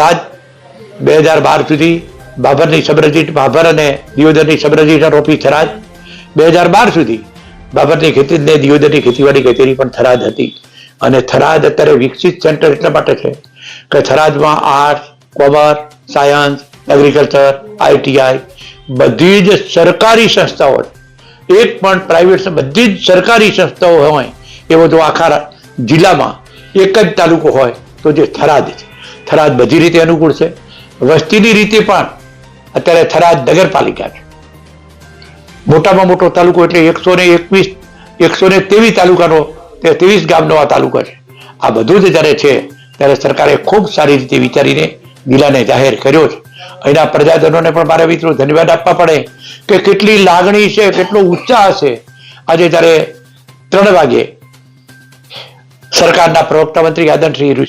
થરાદ બે હજાર બાર સુધી બાબરની સબરજીટ બાબર અને દિયોદરની સબરજીટ ઓફિસ થરાદ. બે હજાર બાર સુધી બાબરની ખેતી ને દિયોદરની ખેતીવાડી કચેરી પણ થરાદ હતી. અને થરાદ અત્યારે વિકસિત સેન્ટર એટલા માટે છે કે થરાદમાં arts commerce, science, agriculture, ITI બધી જ સરકારી સંસ્થાઓ એક પણ પ્રાઇવેટ બધી જ સરકારી સંસ્થાઓ હોય એ બધું આખા જિલ્લામાં એક જ તાલુકો હોય તો જે થરાદ છે. થરાદ બધી રીતે અનુકૂળ છે. વસ્તીની રીતે પણ અત્યારે થરાદ નગરપાલિકા છે. મોટામાં મોટો તાલુકો એટલે એકસો ને એકવીસ, એકસો ને ત્રેવીસ તાલુકાનો ત્રેવીસ ગામનો આ તાલુકો છે. આ બધું જ જ્યારે છે, ત્યારે સરકારે ખૂબ સારી રીતે વિચારીને જિલ્લાને જાહેર કર્યો છે. અહીંના પ્રજાજનોને પણ મારા મિત્રો ધન્યવાદ આપવા પડે કે કેટલી લાગણી છે, કેટલો ઉત્સાહ છે. આજે જ્યારે ત્રણ વાગે સરકારના પ્રવક્તા મંત્રી આદરશ્રી ઋષિ